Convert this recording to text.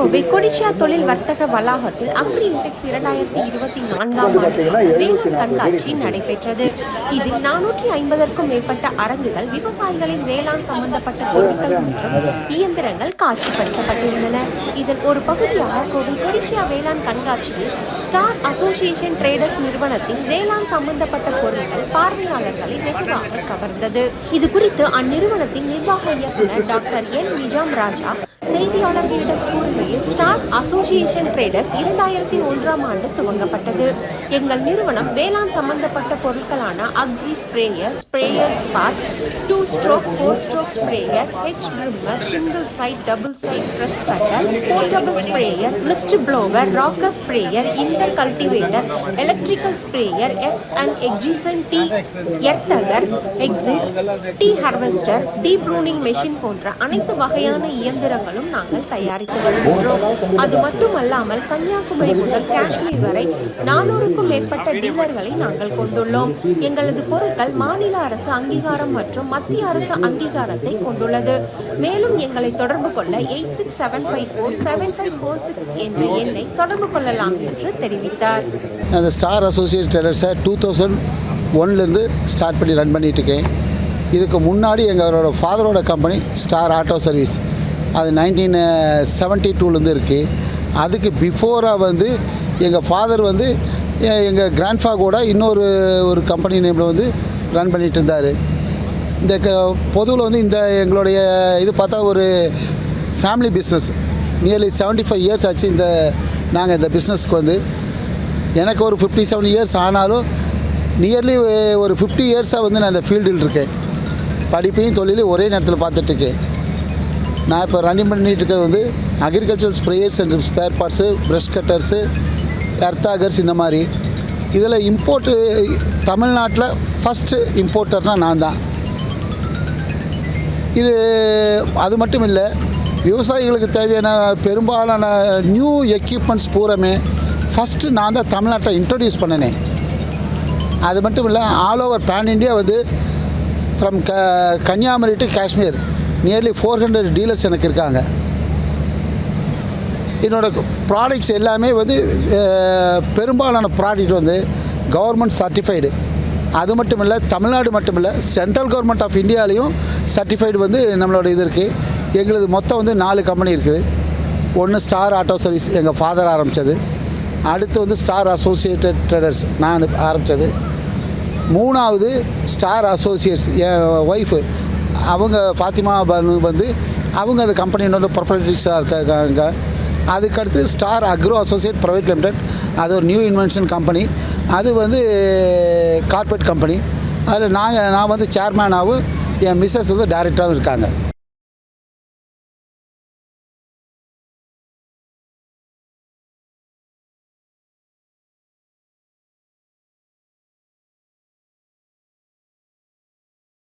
கோவை கொடிஷியா தொழில் வர்த்தக வளாகத்தில் அக்ரி இண்டெக்ஸ் இரண்டாயிரத்தி இருபத்தி நான்காம் ஆண்டு வேளாண் கண்காட்சி நடைபெற்றது. இதில் நானூற்றி ஐம்பதற்கும் மேற்பட்ட அரங்குகள் விவசாயிகளின் வேளாண் சம்பந்தப்பட்ட பொருட்கள் மற்றும் இயந்திரங்கள் காட்சிப்படுத்தப்பட்டிருந்தன. இதன் ஒரு பகுதியாக கோவை கொடிஷியா வேளாண் கண்காட்சியில் ஸ்டார் அசோசியேஷன் ட்ரேடர்ஸ் நிறுவனத்தின் வேளாண் சம்பந்தப்பட்ட பொருட்கள் பார்வையாளர்களை வெகுவாக கவர்ந்தது. இது குறித்து அந்நிறுவனத்தின் நிர்வாக இயக்குனர் டாக்டர் என் நிஜாம் ராஜா செய்தியாளர்களிடம் கூறுகையில் ஸ்டார் அசோசியேஷன் ட்ரேடர்ஸ் இரண்டாயிரத்தி ஒன்றாம் ஆண்டு துவங்கப்பட்டது. எங்கள் நிறுவனம் வேளாண் சம்பந்தப்பட்ட பொருட்களான agri sprayer sprayers spots two stroke four stroke sprayer H trimmer single side double side brush cutter portable sprayer mist blower rocker sprayer inter cultivator electrical sprayer F and எக்ஸிசன் டீ earth auger exists tea harvester tea pruning machine போன்ற அனைத்து வகையான இயந்திரங்களும் நாங்கள் தயாரித்து வருகின்றோம் அது மட்டுமல்லாமல் கன்னியாகுமரி முதல் காஷ்மீர் வரை நானூறுக்கும் மேற்பட்ட டீலர்களை நாங்கள் கொண்டுள்ளோம். எங்களது பொருட்கள் மாநில அரசு அங்கீகாரம் மற்றும் மத்திய அரசு அங்கீகாரத்தை கொண்டுள்ளது. மேலும் எங்களை தொடர்பு கொள்ள eight six seven five four seven five four six என்ற எண்ணை தொடர்பு கொள்ளலாம் என்று தெரிவித்தார். அந்த ஸ்டார் அசோசியேட் டெலர்ஸை டூ தௌசண்ட் ஒன்லேருந்து ஸ்டார்ட் பண்ணி ரன் பண்ணிகிட்ருக்கேன் இதுக்கு முன்னாடி எங்களோட ஃபாதரோட கம்பெனி ஸ்டார் ஆட்டோ சர்வீஸ் அது நைன்டீன் செவன்ட்டி uh, டூலேருந்து இருக்குது அதுக்கு பிஃபோராக வந்து எங்கள் ஃபாதர் வந்து எங்கள் கிராண்ட்ஃபா கூட இன்னொரு ஒரு கம்பெனி நேமில் வந்து ரன் பண்ணிட்டு இருந்தார். இந்த க பொதுவில் வந்து இந்த எங்களுடைய இது பார்த்தா ஒரு family business nearly 75 five years ஆச்சு இந்த நாங்கள் இந்த பிஸ்னஸ்க்கு வந்து. எனக்கு ஒரு ஃபிஃப்டி செவன் இயர்ஸ் ஆனாலும் நியர்லி ஒரு ஃபிஃப்டி இயர்ஸாக வந்து நான் இந்த ஃபீல்டில் இருக்கேன். படிப்பையும் தொழிலையும் ஒரே நேரத்தில் பார்த்துட்ருக்கேன் நான் இப்போ ரன்னிங் பண்ணிட்டு இருக்கிறது வந்து agriculture sprayers and spare parts brush cutters earth augers இந்த மாதிரி. இதில் இம்போர்ட்டு தமிழ்நாட்டில் ஃபஸ்ட்டு இம்போர்ட்டர்னால் நான் தான். இது அது மட்டும் இல்லை விவசாயிகளுக்கு தேவையான பெரும்பாலான நியூ எக்யூப்மெண்ட்ஸ் பூரமே ஃபஸ்ட்டு நான் தான் தமிழ்நாட்டை இன்ட்ரடியூஸ் பண்ணினேன். அது மட்டும் இல்லை ஆல் ஓவர் பேன் இண்டியா வந்து ஃப்ரம் க Kanyakumari to Kashmir nearly four hundred dealers எனக்கு இருக்காங்க. என்னோடய ப்ராடக்ட்ஸ் எல்லாமே வந்து பெரும்பாலான ப்ராடக்ட் வந்து கவர்மெண்ட் சர்டிஃபைடு அது மட்டும் இல்லை தமிழ்நாடு மட்டும் இல்லை சென்ட்ரல் கவர்மெண்ட் ஆஃப் இந்தியாலேயும் சர்டிஃபைடு வந்து நம்மளோட இது இருக்குது எங்களது மொத்தம் வந்து நாலு கம்பெனி இருக்குது. ஒன்று ஸ்டார் ஆட்டோ சர்வீஸ் எங்கள் ஃபாதர் ஆரம்பித்தது அடுத்து வந்து ஸ்டார் அசோசியேட்டட் ட்ரேடர்ஸ் நான் ஆரம்பித்தது மூணாவது ஸ்டார் அசோசியேட்ஸ் என் ஒய்ஃபு அவங்க ஃபாத்திமா பானு வந்து அவங்க அந்த கம்பெனியோட ப்ரொப்ரேட்டரிஸாக இருக்காங்க. அதுக்கடுத்து star agro associate private limited அது ஒரு நியூ இன்வென்ஷன் கம்பெனி அது வந்து கார்ப்பரேட் கம்பெனி அதில் நாங்கள் நான் வந்து சேர்மேனாகவும் என் மிஸ்ஸஸ் வந்து டைரக்டராகவும் இருக்காங்க.